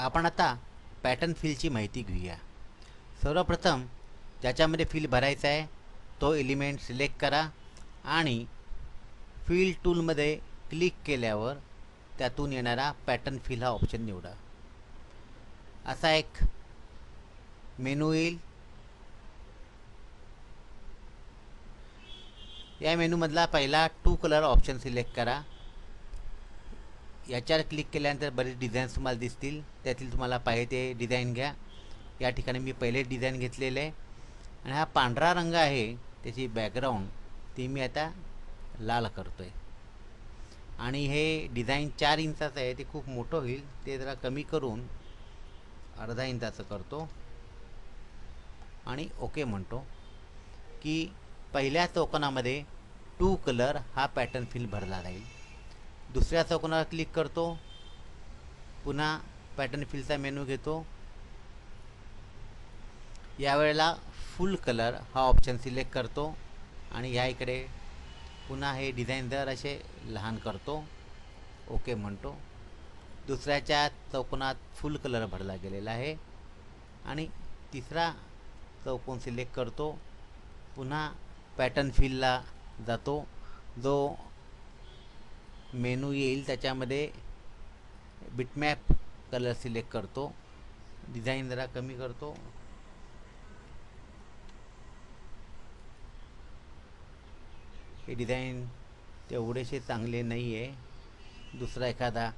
आपण आता पॅटर्न फिलची माहिती घेऊया. सर्वप्रथम ज्याच्यामध्ये फिल भरायचा आहे तो एलिमेंट सिलेक्ट करा आणि फिल टूलमध्ये क्लिक केल्यावर त्यातून येणारा पॅटर्न फिल हा ऑप्शन निवडा. असा एक मेनू येईल. या मेनूमधला पहिला टू कलर ऑप्शन सिलेक्ट करा. याच्यावर क्लिक केल्यानंतर बरेच डिझाईन्स तुम्हाला दिसतील. त्यातील तुम्हाला पाहिजे ते डिझाईन घ्या. या ठिकाणी मी पहिले डिझाईन घेतलेले आहे. आणि हा पांढरा रंग आहे त्याची बॅकग्राऊंड ती मी आता लाल करतो आहे आणि हे डिझाईन चार इंचाचं आहे ते खूप मोठं होईल. ते जरा कमी करून अर्धा इंचाचं करतो. आणि ओके म्हणतो. की पहिल्या चौकोनामध्ये टू कलर हा पॅटर्न फिल भरला जाईल. दुसऱ्या चौकोनावर क्लिक करतो. पुन्हा पॅटर्न फिलचा मेनू घेतो. यावेळेला फुल कलर हा ऑप्शन सिलेक्ट करतो आणि ह्या इकडे पुन्हा हे डिझाईन दर असे लहान करतो ओके म्हणतो. दुसऱ्याच्या चौकोनात फुल कलर भरला गेलेला आहे आणि तिसरा चौकोन सिलेक्ट करतो. पुन्हा पॅटर्न फिलला जातो. जो मेनू येईल त्याच्यामध्ये बिटमॅप कलर सिलेक्ट करतो डिझाईन जरा कमी करतो. हे डिझाईन तेवढेसे चांगले नाही आहे दुसरा एखादा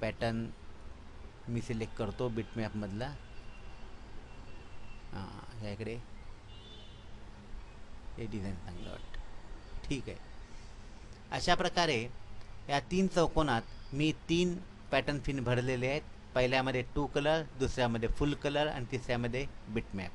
पॅटर्न मी सिलेक्ट करतो बिटमॅपमधला हां ह्याकडे हे डिझाईन चांगलं वाटतं. ठीक आहे. अशा प्रकारे या तीन चौकोनात मी तीन पॅटर्न फिन भरलेले आहेत. पहिल्यामध्ये टू कलर दुसऱ्यामध्ये फुल कलर आणि तिसऱ्यामध्ये बिटमॅप